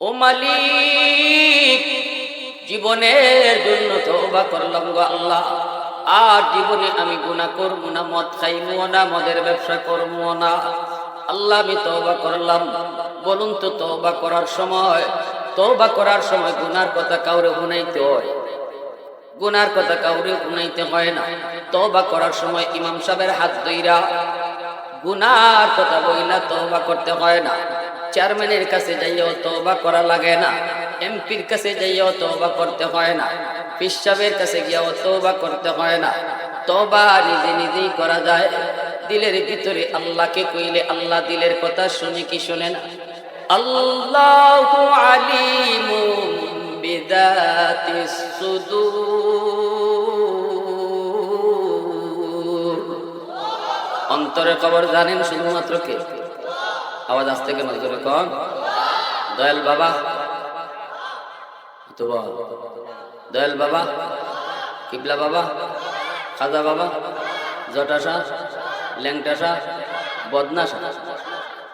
ও মালিক, জীবনের জন্য তওবা করলাম গো আল্লাহ। আর জীবনে আমি গুনাহ করব না, মদ খাইবো না, মদের ব্যবসা করব না। আল্লাহ, আমি তওবা করলাম। বলুন তো, তওবা করার সময়, তওবা করার সময় গুনার কথা কাউরে গুনাইতে হয়? গুনার কথা কাউরে গুনাইতে হয় না। তওবা করার সময় ইমাম সাহেবের হাত ধইরা গুনার কথা বইলা তওবা করতে হয় না। চেয়ারম্যানের কাছে যাইও তওবা করা লাগে না। এমপির কাছে যাইও তওবা করতে হয় না। পিসাবের কাছে গিয়েও তওবা করতে হয় না। তওবা নিজে নিজেই করা যায়। দিলের ভিতরে আল্লাহকে কইলে আল্লাহ দিলের কথা শুনে কি শুনে না? আল্লাহু আলিমুম বিদাতিস সুদূর। অন্তরের খবর জানেন শুধুমাত্র কে? আওয়াজ আসতে কেন? জোরে কন। দয়াল বাবা। তো বল। দয়াল বাবা। কিবলা বাবা। খাজা বাবা। জটা শাহ ল্যাংটা বদনা শাহ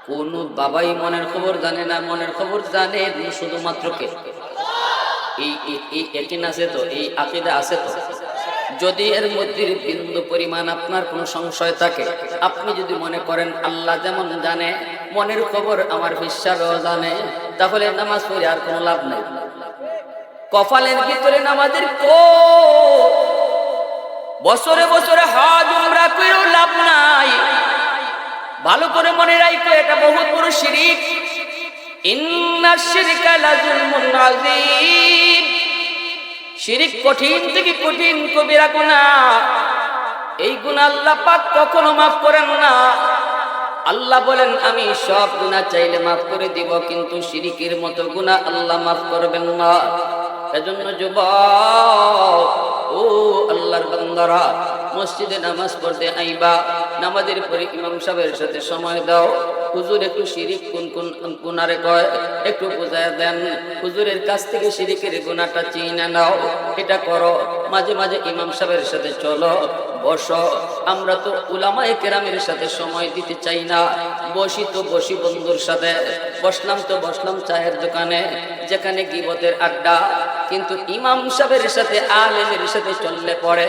কোন বাবাই মনের খবর জানে না, মনের খবর জানে শুধুমাত্র কে? এই একিন আছে তো, এই আকিদা আছে তো? যদি এর মধ্যে বিন্দু পরিমাণ আপনার কোনো সংশয় থাকে, আপনি যদি মনে করেন আল্লাহ যেমন জানে, মনের খবর আমার বিশ্বাসও জানে, তাহলে নামাজ পড়ে আর কোনো লাভ নেই। কপালের ভিতরে নামাজের কো বছরে বছরে হজ উমরা করেও লাভ নাই। ভালো করে মনে রাখো, এটা বহুত বড় শিরিক। ইন্না শিরকা লাযুলমুন আযীম। শিরিক কঠিন থেকে কঠিন কবিরা গুণা। এই গুণ আল্লাহ পাক কখনো মাফ করেন না। আল্লাহ বলেন, আমি সব গুণা চাইলে মাফ করে দিব, কিন্তু শিরিকের মতো গুণা আল্লাহ মাফ করবেন না। এজন্য যুব ও আল্লাহর বান্দারা মসজিদে নামাজ পড়তে আইবা, নামাজের পরে ইমাম সাহেবের সাথে সময় দাও। হুজুর একটু শিরিক কোন কোন গুনারে কয়? একটু বোঝায় দেন। হুজুরের কাছ থেকে শিরিকের গুনাহটা চিনে নাও। এটা করো। মাঝে মাঝে ইমাম সাহেবের সাথে চলো। বসো। আমরা তো উলামায়ে কেরামের সাথে সময় দিতে চাই না। বসি তো বসি বন্ধুর সাথে। বসলাম তো বসলাম চায়ের দোকানে, যেখানে গিবতের আড্ডা। কিন্তু ইমাম সাহেবের সাথে, আলেমের সাথে চললে পরে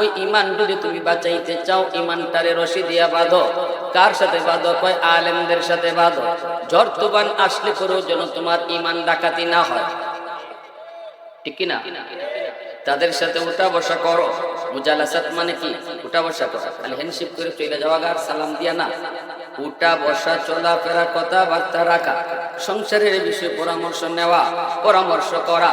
ওই ইমান যদি তুমি বাঁচাইতে চাও ইমানটারে রশি দিয়া বাঁধো। কার সাথে বাঁধো? কয় আলেমদের সাথে বাঁধো। ঝড় আসলে পরেও যেন তোমার ইমান ডাকাতি না হয়। ঠিক কিনা? তাদের সাথে উঠা বসা করো। মুজালাসাত মানে কি? উঠা বসা করো। তাহলে হ্যান্ডশিপ করে চলে যাওয়া আর সালাম দিয়া না। উঠা, বসা চলাফেরা কথাবার্তা রাখা, সংসারের বিষয়ে পরামর্শ নেওয়া, পরামর্শ করা,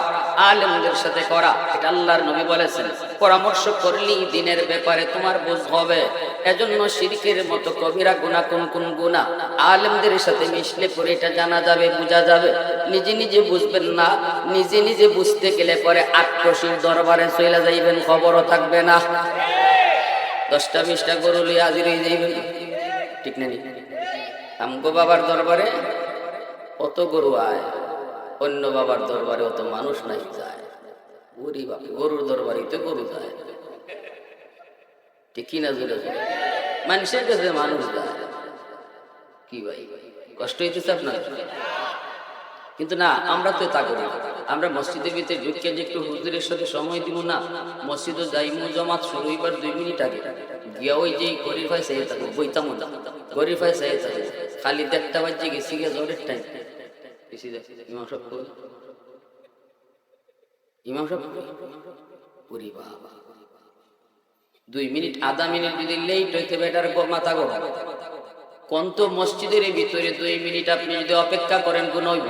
আলেমদের সাথে করা, এটা আল্লাহর নবী বলেছেন। পরামর্শ করলেই দিনের ব্যাপারে তোমার বুঝ হবে। এজন্য শিরকের মতো কবিরা গুণা কোন কোন গুণা? আলেমদের সাথে মিশলে পরে এটা জানা যাবে, বোঝা যাবে। নিজে নিজে বুঝবেন না, নিজে নিজে বুঝতে গেলে পরে আক্রোশীর দরবারে চলে যাইবেন, খবরও থাকবে না। দশটা বিশটা গরু লিয়ে হাজির হয়ে যাইবেন। ঠিক নেই। আমগো বাবার দরবারে অত গরু আয়, অন্য বাবার দরবারে অত মানুষ নাই যায়। গরুর দরবারে তো গরু যায়। ঠিক কি না জুড়ে মানুষের কাছে মানুষ যায়। কি ভাই, কষ্ট হইতেছে আপনার? কিন্তু না, আমরা তো তা করি। আমরা মসজিদের ভিতরে ঢুকে যে একটু হুজুরের সাথে সময় দিব না, মসজিদে যাইমু, জমাত শুরু হইবার দুই মিনিট আগে। ওই যে গরিব থাকব বইতাম গরিব থাকব খালি গেছি টাইম ইমাম? ইমাম দুই মিনিট, আধা মিনিট যদি লেট হইতে বেটার মাথা গো কোন তো মসজিদের ভিতরে দুই মিনিট আপনি যদি অপেক্ষা করেন হইব।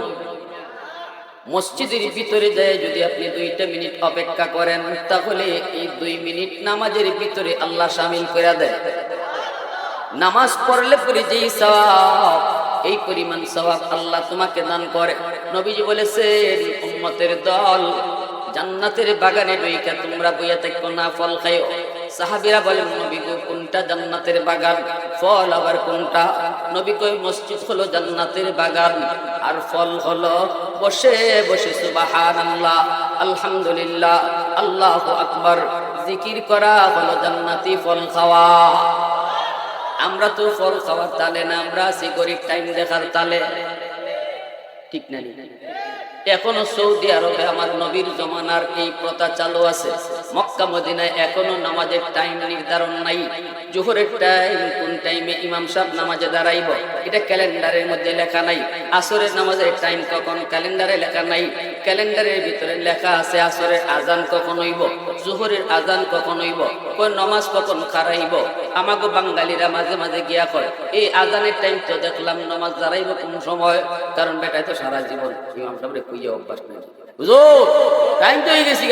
মসজিদের ভিতরে যায়, যদি আপনি দুইটা মিনিট অপেক্ষা করেন, তাহলে এই দুই মিনিট নামাজের ভিতরে আল্লাহ সামিল করে দেয় নামাজ পড়লে পরে যেই সওয়াব, এই পরিমাণ সওয়াব আল্লাহ তোমাকে দান করে। নবীজি বলেছেন, উম্মতের দল জান্নাতের বাগানে বইকা তোমরা বইয়া থাকো, না ফল খাইও। সাহাবিরা বলেন, নবী গো, কোনটা জান্নাতের বাগান? ফল আবার কোনটা? নবী কই মসজিদ হলো জান্নাতের বাগান, আর ফল হলো বসে বসে, সুবহানাল্লাহ, আলহামদুলিল্লাহ, আল্লাহু আকবার, জিকির করা হলো জান্নাতি ফল খাওয়া। আমরা তো ফল খাওয়ার তালে না, আমরা আছি গরিব টাইম দেখার তালে। ঠিক না এখনও সৌদি আরবে আমার নবীর জমানার এই প্রথা চালু আছে। মক্কা, মদিনায় এখনও নামাজের টাইম নির্ধারণ নাই। জোহরের টাইম কোন টাইমে ইমাম সাহেব নামাজে দাঁড়াইব, এটা ক্যালেন্ডারের মধ্যে লেখা নাই। আসরের নামাজের টাইম কখন ক্যালেন্ডারে লেখা নাই। ক্যালেন্ডারের ভিতরে লেখা আছে আসরের আজান কখন হইব, জোহরের আজান কখন হইব কোন নামাজ কখন খারাইব আমাগো বাঙালিরা মাঝে মাঝে গিয়া করে এই আজানের টাইম তো দেখলাম নামাজ দাঁড়াইব কোন সময়? কারণ বেটায় তো সারা জীবন ইমাম সাহেবের কুইয়া অভ্যাস নেই। বুঝো টাইম তো হয়ে গেছি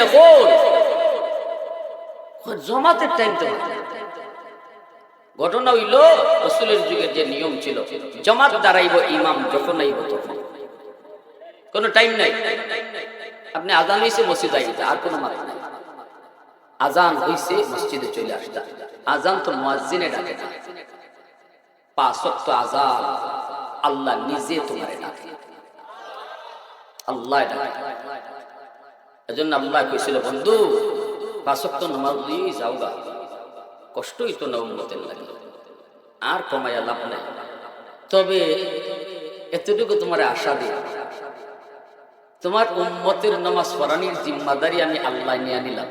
কোন জমাতের টাইম তো ঘটনা হইল, রসুলের যুগের যে নিয়ম ছিল, জমাত দাঁড়াইব, ইমাম যখন আইব কোন টাইম নাই। আপনি আজান হয়েছে মসজিদ আইতে আর কোনো মাত্রা নাই। আজান হইছে, মসজিদে চলে আসতা। আজান তো মুয়াজ্জিনে ডাকে না। পাঁচ আজান আল্লাহ নিজে তোমারে ডাকে। আল্লাহ ডাকে। এজন্য আল্লাহ কইছিল, বন্ধু, পাঁচ নামাজ দিয়ে যাওগা কষ্টই তো না উন্নতের লাগে। আর কমাইয়া লাভ নাই। তবে এতটুকু তোমার আশা দিই। তোমার উম্মতের নামাজ পড়ানির জিম্মাদারি আমি আল্লাহ নিয়ে নিলাম।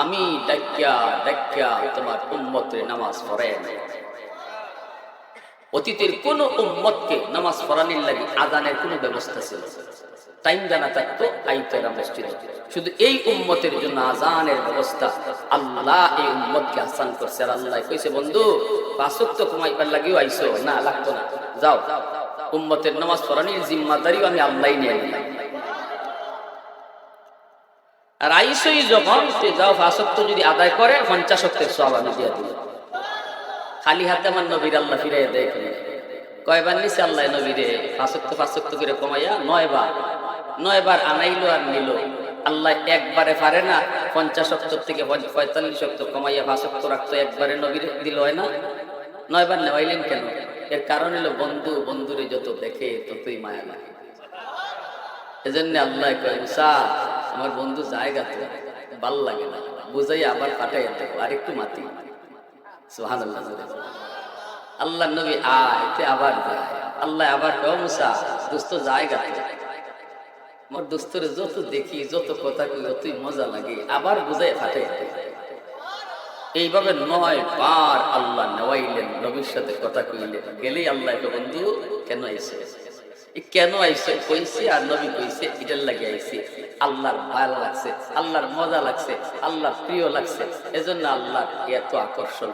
আমি ডাক্যা ডাক্যা তোমার উম্মতের নামাজ নাই। অতীতের কোন উম্মতকে নামাজ পড়ানির লাগে আদানের কোনো ব্যবস্থা ছিল টাইম জানা থাকতো আইতেরা মসজিদে। শুধু এই উম্মতের জন্য আজানের ব্যবস্থা আল্লাহ এই উম্মতকে আসান করছে আর আল্লাহ কইছে, বন্ধু পাঁচক তো কমাইবার লাগেও আইসো, না, লাগতো না। যাও উম্মতের নামাজ পড়ানির জিম্মাদারিও আমি আল্লাহ নিয়ে নিলাম। আর আইসই যখন যাও ফাঁসত্ব যদি আদায় করে, পঞ্চাশক্তের সব আমি দিয়ে দিল খালি হাতে আমার নবীর আল্লাহ ফিরাই দেয় কয়বার নিছে আল্লাহ নবীরে? ফাঁসক্ত ফাঁসক্ত করে কমাইয়া নয়বার। নয়বার আনাইলো আর নিল। আল্লাহ একবারে পারে না পঞ্চাশ অক্টর থেকে পঁয়তাল্লিশ অক্টর কমাইয়া ফাঁসক্ত রাখতো, একবারে নবীর দিল হয় না। নয়বার নেওয়াইলেন কেন? এর কারণ হলো বন্ধু, বন্ধুরে যত দেখে ততই মায়া লাগে। এজন্য আল্লাহ কয় আমার বন্ধু জায়গা তো, ভালো লাগে না। বুঝাই আবার পাঠাই দেবো আর একটু মাতি আল্লাহ নবী আয় আবার আল্লাহ আবার মুসা, দোস্ত জায়গা মোর দোস্তরে যত দেখি, যত কথা কই যতই মজা লাগে। আবার বুঝাই দেবো। এইভাবে নয় বার আল্লাহ নেওয়াইলেন, নবীর সাথে কথা কইলেন। গেলেই আল্লাহ বন্ধু, কেন আইসে এ কেন আইসে? কইছে আর নবী কইছে এটার লাগে আইছে আল্লাহর ভালো লাগছে, আল্লাহর মজা লাগছে, আল্লাহর প্রিয় লাগছে। এজন্য আল্লাহর এত আকর্ষণ।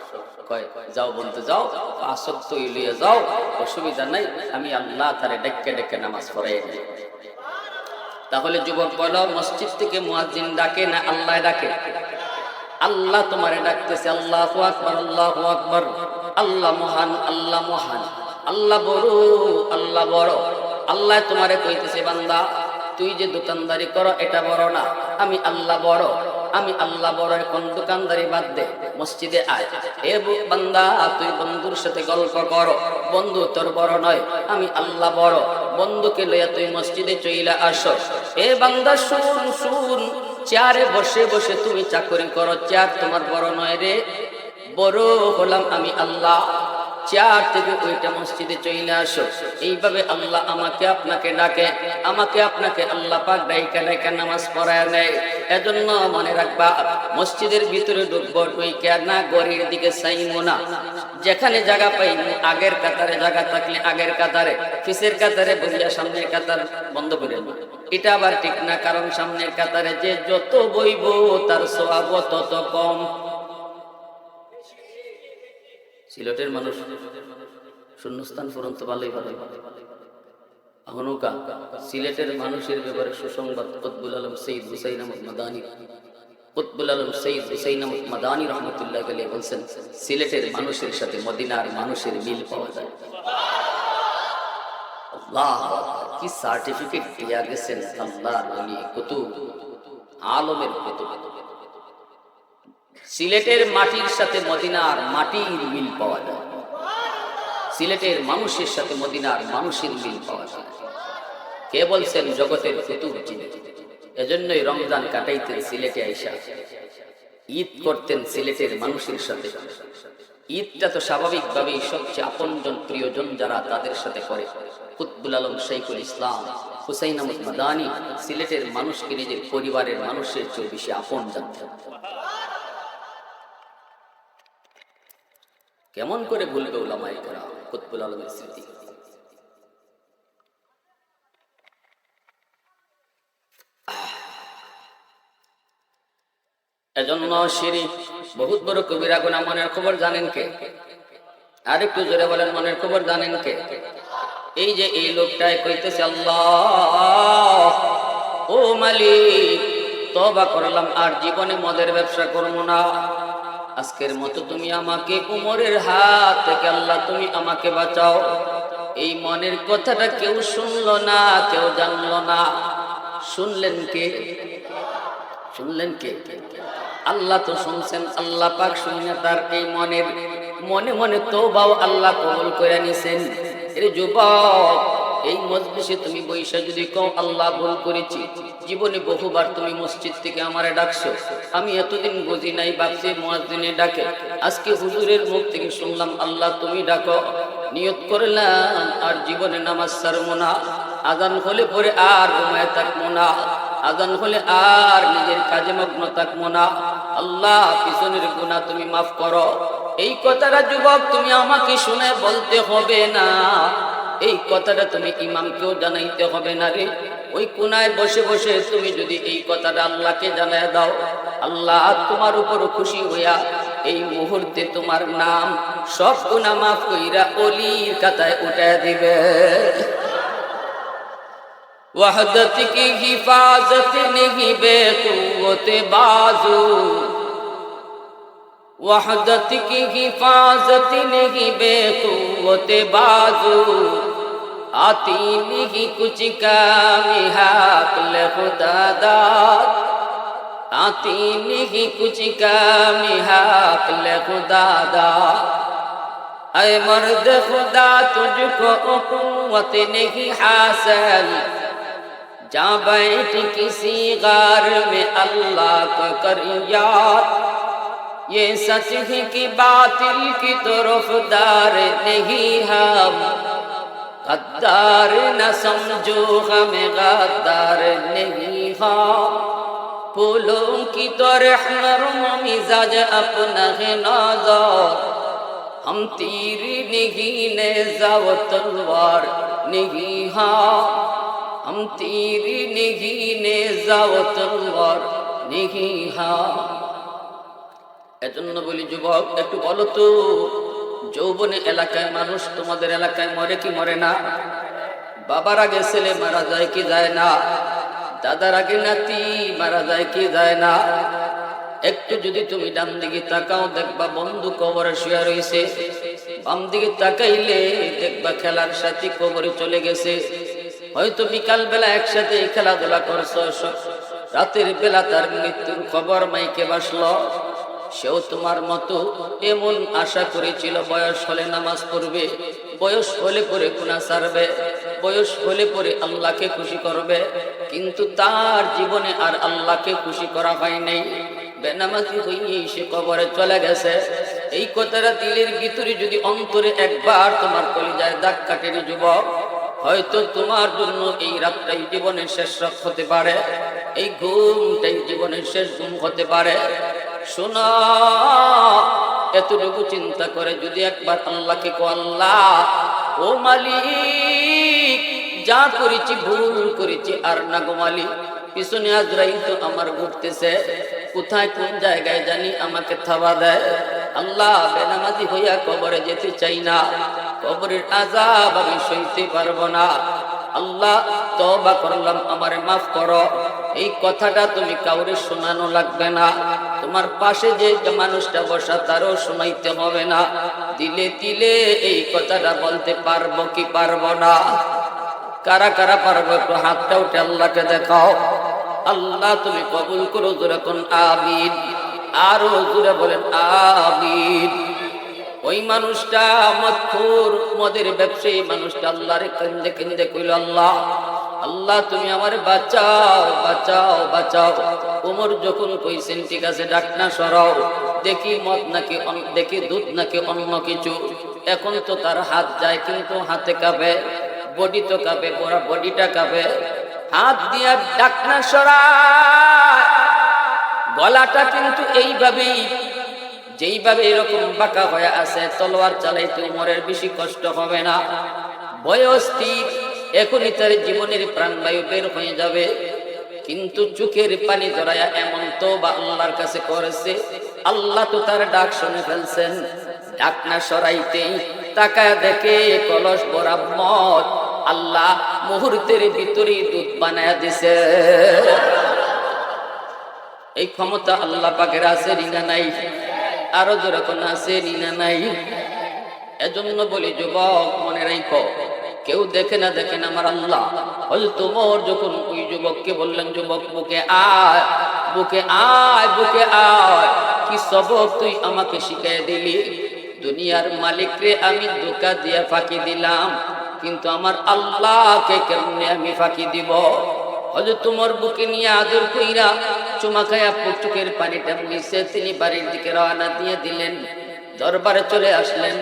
কয়, যাও বন্ধু, যাও আসক্ত ইলিয়ে যাও, অসুবিধা নাই, আমি আল্লাহ তারে ডেকে ডেকে নামাজ পড়াই দিই। তাহলে যুবক বলো, মসজিদ থেকে মুয়াজ্জিন ডাকে না আল্লাহ ডাকে? আল্লাহ তোমারে ডাকতেছে, আল্লাহ আকবর আল্লাহ আকবর। আল্লাহ মহান আল্লাহ মহান। আল্লাহ বড় আল্লাহ বড়। আল্লাহ তোমারে কইতেছে, বান্দা, তুই যে দোকানদারি করো, এটা বড় না। আমি আল্লাহ বড়। আমি আল্লাহ বড়, এখন দোকানদারি বাদ দে, মসজিদে আয়। এ বান্দা, তুই বন্ধুর সাথে গল্প করো। বন্ধু তোর বড় নয়, আমি আল্লাহ বড়। বন্ধুকে লইয়া তুই মসজিদে চইলা আসো। এ বান্দা, শুন শুন, চেয়ারে বসে বসে তুমি চাকরি করো। চেয়ার তোমার বড় নয় রে। বড় হলাম আমি আল্লাহ। চেয়ার থেকে ওইটা মসজিদে চলে আসো। এইভাবে আল্লাহ আমাকে আপনাকে ডাকে, আমাকে আপনাকে আল্লাহ পাক ডাইকা ডাইকা নামাজ পড়ায় নেয় এজন্য মনে রাখবা, মসজিদের ভিতরে ঢুকবো, ঢুইকা না গড়ির দিকে চাইমো না। যেখানে জায়গা পাইমু, আগের কাতারে জায়গা থাকলে আগের কাতারে পিসের কাতারে বসিয়া সামনের কাতার বন্ধ করে এটা আবার ঠিক না, কারণ সামনের কাতারে যে যত বইব, তার স্বভাব তত কম। সিলেটের মানুষ শূন্যস্থান পর্যন্ত ভালোই ভালো। হনুকা সিলেটের মানুষের ব্যাপারে সুসংবাদ কতবুল আলম সঈদ হুসাইন আহমদ মাদানি। কতবুল আলম সঈদ হুসাইন আহমদ মাদানি রহমতুল্লাহ গেলে বলছেন, সিলেটের মানুষের সাথে মদিনার মানুষের মিল পাওয়া যায়। আল্লাহ, কি সার্টিফিকেট দিয়া গেছেন আল্লাহ আলমের সিলেটের মাটির সাথে মদিনার মাটির মিল পাওয়া যায়। সিলেটের মানুষের সাথে মদিনার মানুষের মিল পাওয়া যায়। কে বলছেন জগতের কুতুব এজন্যই রমজান কাটাইতেন সিলেটে আইসা। ঈদ করতেন সিলেটের মানুষের সাথে। ঈদটা তো স্বাভাবিকভাবেই সবচেয়ে আপনজন প্রিয়জন যারা তাদের সাথে করে। কুতবুল আলম শাইকুল ইসলাম, হুসাইন আহমদ মাদানি সিলেটের মানুষকে নিজের পরিবারের মানুষের চেয়ে বেশি আপন জানতেন। কেমন করে ভুলবে ওলামাই করা কুতবুল আলমের স্মৃতি? এজন্য বহুত বড় কবিরা মনের খবর জানেন কে? আর একটু জোরে বলেন, মনের খবর জানেন কে? এই যে এই লোকটাই কইতেছে, আল্লাহ, ও মালিক তবা করলাম আর জীবনে মদের ব্যবসা করব না। আজকের মতো তুমি আমাকে উমরের হাত থেকে আল্লাহ তুমি আমাকে বাঁচাও। এই মনের কথাটা কেউ শুনলো না, কেউ জানলো না। শুনলেন কে? শুনলেন কে? আল্লাহ তো শুনছেন, আল্লাহ পাক শুনে তার এই মনের, মনে মনে তো বাও আল্লাহ কবল করে নিছেন। এর যুবক এই মজলিসে তুমি বৈশা যদি কও, আল্লাহ ভুল করেছি। জীবনে বহুবার তুমি মসজিদ থেকে আমারে ডাকছো। আমি এতদিন বুঝি নাই ভাবছি মুয়াজ্জিনে ডাকে। আজকে হুজুরের মুখ থেকে শুনলাম, আল্লাহ, তুমি ডাকো। নিয়ত করলাম আর জীবনে নামাজ ছাড়বো না। আজান হলে পরে আর ঘুমায় থাকব না। আজান হলে আর নিজের কাজে মগ্ন থাকব না। আল্লাহ, পিছনের গুণা তুমি মাফ করো। এই কথাটা যুবক, তুমি আমাকে শুনে বলতে হবে না। এই কথাটা তুমি ইমামকেও জানাইতে হবে না রে। ওই কোনায় বসে বসে তুমি যদি এই কথাটা আল্লাহকে জানায় দাও, আল্লাহ তোমার উপর খুশি হইয়া এই মুহূর্তে তোমার নাম, সব গুণা মাফ কইরা অলির কাতায় উঠায় দিবে। وحدت কি হিফাজত نہیں بے বাজু। بازو وحدت کی حفاظت نہیں بے आती नहीं कुछ कामी हाकल खुदादार आती नहीं कुछ कामी हाकल खुदादार अय मर्द खुदा, तुझको कुवत नहीं हासिल। जा बैठ किसी गार में अल्लाह को कर याद ये सच है कि बातिल की तरफदार नहीं हम। গদ্দার না সমঝো হম গদ্দার নেই হলো কি তোর মিজাজ আপনার নজর হম তীর নিহি নে যাব তলবার নিহি হম তীর নিহি নে যাব তলবার নিহি হা এজন্য বলি, যুবক, একটু বলতো যৌবনে এলাকায় মানুষ তোমাদের এলাকায় মরে কি মরে না? বাবার আগে ছেলে মারা যায় কি যায় না? দাদার আগে নাতি মারা যায় কি যায় না? একটু যদি তুমি ডান দিকে তাকাও, দেখবা বন্ধু কবরে শুয়ে রয়েছে বাম দিকে তাকাইলে দেখবা খেলার সাথী কবরে চলে গেছে। হয়তো বিকাল বেলা একসাথে খেলাধুলা করছ। রাতের বেলা তার মৃত্যুর খবর মাইকে বাসলো। সেও তোমার মতো এমন আশা করেছিল, বয়স হলে নামাজ পড়বে, বয়স হলে পরে গুণা সারবে বয়স হলে পরে আল্লাহকে খুশি করবে, কিন্তু তার জীবনে আর আল্লাহকে খুশি করা হয় নাই। বেনামাজি হইয়ে সে কবরে চলে গেছে। এই কথাটা দিলের ভিতরে যদি অন্তরে একবার তোমার কলিজায় দাগ কাটেনি যুবক, হয়তো তোমার জন্য এই রাতটাই জীবনের শেষ রাত হতে পারে, এই ঘুমটাই জীবনের শেষ ঘুম হতে পারে। শোনা, এতটুকু চিন্তা করে যদি একবার আল্লাহকে কো, আল্লাহ, ও মালিক, যা করেছি ভুল করেছি, আর না গো মালিক, পিছনে আজরাইল তো আমার ঘুরতেছে, কোথায় কোন জায়গায় জানি আমাকে থাবা দেয়। আল্লাহ বেনামাজি হইয়া কবরে যেতে চাই না, কবরের আজাব আমি সইতে পারব না। আল্লাহ তবা করলাম, আমারে মাফ করো। এই কথাটা তুমি কাউরে শোনানো লাগবে না। তোমার পাশে যে মানুষটা বসা, তারও শোনাইতে হবে না। দিলে দিলে এই কথাটা বলতে পারব কি পারব না। কারা কারা পারব একটু হাতটা উঠে আল্লাহকে দেখাও। আল্লাহ তুমি কবুল করো কোন আমিন। আরও জোরে বলেন আমিন। ওই মানুষটা মদখুর মদের ব্যবসায়ী মানুষটা আল্লাহরে কেন্দে কেন্দে কইল, আল্লাহ আল্লাহ, তুমি আমার বাঁচাও বাঁচাও বাঁচাও। ওমর যখন কইছেন, ঠিক আছে ডাকনা সরাও। দেখি মদ নাকি দেখি দুধ নাকি অন্য কিছু। এখন তো তার হাত যায়, কিন্তু হাতে কাঁপে, বডি তো কাঁপে পুরা বডিটা কাঁপে। হাত দিয়া ডাকনা সরায় গলাটা কিন্তু এইভাবেই, যেইভাবে এরকম বাঁকা হয়ে আছে, তলোয়ার চালাইতে উমরের বেশি কষ্ট হবে না। বয়স এখনই তার জীবনের প্রাণবায়ু বের হয়ে যাবে। কিন্তু চোখের পানি জড়াইয়া এমন তো বা আল্লাহর কাছে করেছে। আল্লাহ তো তার ডাক শুনে ফেলছেন, ডাক না সরাইতেই তাকায় দেখে কলস মত আল্লাহ মুহূর্তের ভিতরে দুধ বানায় দিছে। এই ক্ষমতা আল্লাহ পাকের আছে রিনা নাই? আরও যেরকম আছে রিনা নাই? এজন্য বলি, যুবক, মনে রাখো কেউ দেখে না দেখে না আমার আল্লাহ। তোমার যখন ওই যুবককে বললেন, যুবক, বুকে আয় বুকে আয় বুকে আয়, কি সবক তুই আমাকে শিখাই দিলি? দুনিয়ার মালিকরে আমি ধোকা দিয়ে ফাঁকি দিলাম, কিন্তু আমার আল্লাহকে কেমনে আমি ফাঁকি দিব? হয়তো তোমার বুকে নিয়ে আদর কইরা চুমা খায়া চোখের পানিটা মিশে তিনি বাড়ির দিকে রওনা দিয়ে দিলেন। দরবারে চলে আসলেন।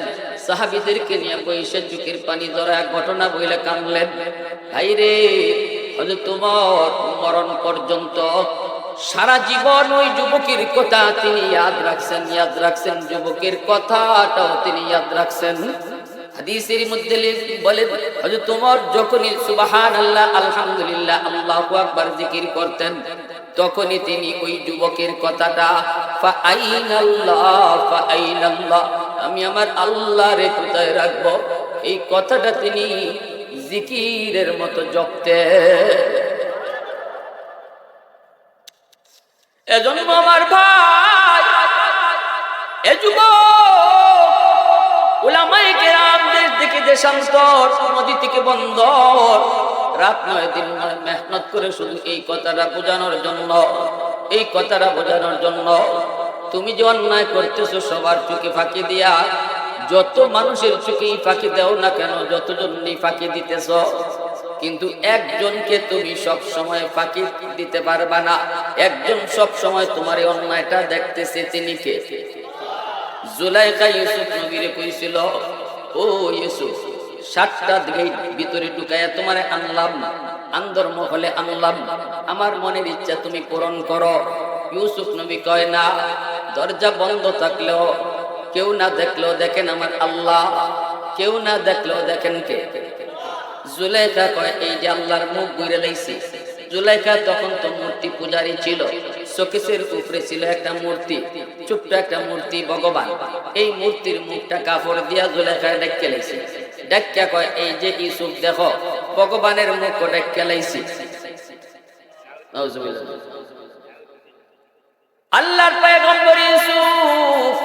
সাহাবিদেরকে নিয়ে বইসে চোখের পানি ধরা এক ঘটনা বইলে কানলেন। ভাই রে হয়তো তোমার মরণ পর্যন্ত সারা জীবন ওই যুবকের কথা তিনি ইয়াদ রাখছেন ইয়াদ রাখছেন। যুবকের কথাটাও তিনি ইয়াদ রাখছেন। হাদিসের মধ্যে বলে, হযরত তোমার যখনই সুবাহান আল্লাহ আলহামদুলিল্লাহ, আল্লাহু আকবার জিকির করতেন তখনই তিনি ওই যুবকের কথাটা আমি আমার আল্লাহরে কোথায় রাখব? এই কথাটা তিনি জিকিরের মতো জপতে। আমার ভাই, এ যুবক ওলামাই কেরাম দেশ থেকে দেশান্তর নদী থেকে বন্দর রাত নয়, দিন নয়, মেহনত করে শুধু এই কথাটা বোঝানোর জন্য, এই কথাটা বোঝানোর জন্য, তুমি যে অন্যায় করতেছো সবার চোখে ফাঁকি দিয়া, যত মানুষের চোখেই ফাঁকি দাও না কেন যতজনই ফাঁকি দিতেছ, কিন্তু একজনকে তুমি সব সময় ফাঁকি দিতে পারবা না। একজন সব সময় তোমার অন্যায়টা দেখতেছে, তিনি কে? জুলাইকা ইউসুফ নবীরে কইছিল, ও ইউসুফ সাতটা দিকে ভিতরে ঢুকাইয়া তোমারে আনলাম। আন্দর মহলে আনলাম। আমার মনের ইচ্ছা তুমি পূরণ করো। ইউসুফ নবী কয়, না, দরজা বন্ধ থাকলেও কেউ না দেখলেও দেখেন আমার আল্লাহ। কেউ না দেখলেও দেখেন কে? জুলাইখা কয়, এই যে আল্লাহর মুখ ঘুরে লাইছি। জুলাইখা তখন তো মূর্তি পূজারী ছিল। শোকেসের উপরে ছিল একটা মূর্তি, ছোট্ট একটা মূর্তি ভগবান। এই মূর্তির মুখটা কাপড় দিয়া জুলাইখা ডেকে লাইছে। ডেকা কয়, এই যে ইউসুফ, দেখো, ভগবানের মুখ ডেকে লাইছি। আল্লাহর পয়গম্বর ইউসুফ,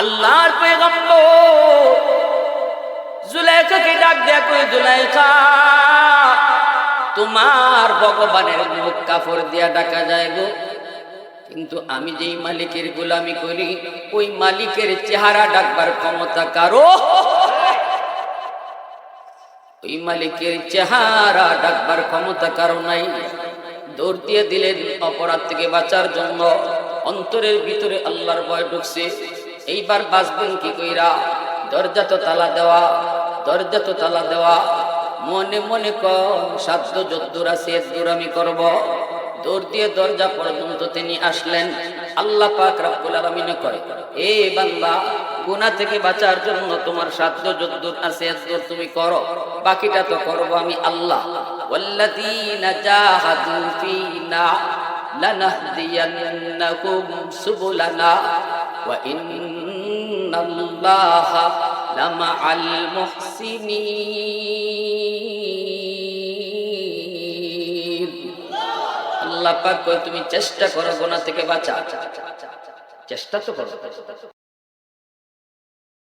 আল্লাহর পয়গম্বর, জুলাইখাকে ডাক দেয়া কই জুলাইখা, তোমার ভগবানের মুখ কাপড় দিয়া ডাকা যায় গো কিন্তু আমি যেই মালিকের গোলামি করি, ওই মালিকের চেহারা ডাকবার ক্ষমতা কারও ওই মালিকের চেহারা ডাকবার ক্ষমতা কারও নাই। দৌড় দিয়ে দিলেন অপরাধ থেকে বাঁচার জন্য। অন্তরের ভিতরে আল্লাহর ভয় ঢুকছে। এইবার বাঁচবেন কি কইরা? দরজা তো তালা দেওয়া, দরজা তো তালা দেওয়া। মনে মনে কম সাধ্য যদ্দুর আছে এদ্দুর আমি করব। দৌড় দিয়ে দরজা পর্যন্ত তিনি আসলেন। আল্লাহ পাক রাব্বুল আলামিন কয়, এ বান্দা গুনাহ থেকে বাঁচার জন্য তোমার সাধ্য যদ্দুর আছে এদ্দুর তুমি করো। বাকিটা তো করব আমি আল্লাহ। ওয়াল্লাযীনা জাহাদু ফীনা লানাহদিয়ান্নাকুম সুবুলানা ওয়া ইন্নাল্লাহা লামাআল আল্লাহ পাক কয়, তুমি চেষ্টা করো গোনা থেকে বাঁচা চেষ্টা তো করো।